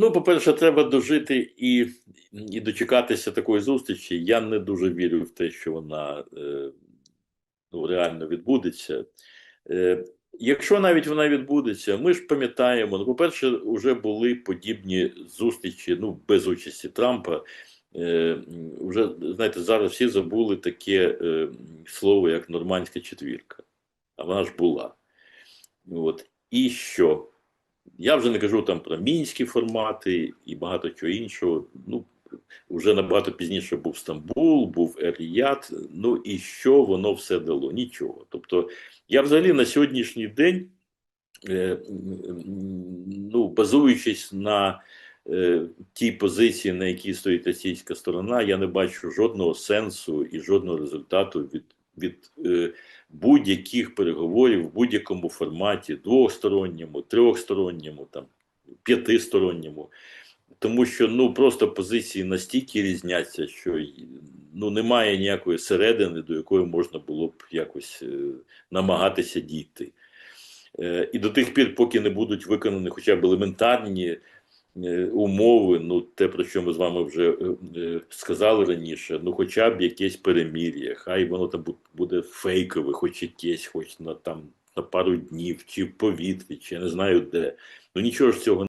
Ну, по-перше, треба дожити і, і дочекатися такої зустрічі. Я не дуже вірю в те, що вона е, ну, реально відбудеться. Е, якщо навіть вона відбудеться, ми ж пам'ятаємо, ну, по-перше, вже були подібні зустрічі ну, без участі Трампа. Е, вже, знаєте, зараз всі забули таке е, слово, як нормандська четвірка. А вона ж була. От. І що? Я вже не кажу там про мінські формати і багато чого іншого. Ну, вже набагато пізніше був Стамбул, був Ер-Ріяд. Ну і що воно все дало? Нічого. Тобто, я взагалі на сьогоднішній день, е, ну, базуючись на е, тій позиції, на якій стоїть російська сторона, я не бачу жодного сенсу і жодного результату від, від е, будь-яких переговорів в будь-якому форматі, двосторонньому, трьохсторонньому, там, п'ятисторонньому. Тому що ну просто позиції настільки різняться, що ну немає ніякої середини, до якої можна було б якось е, намагатися дійти. Е, і до тих пір, поки не будуть виконані хоча б елементарні умови, ну те, про що ми з вами вже е, е, сказали раніше, ну хоча б якесь перемір'я, хай воно там буде фейкове, хоч якесь, хоч на там на пару днів, чи в повітрі, чи я не знаю де. Ну нічого ж цього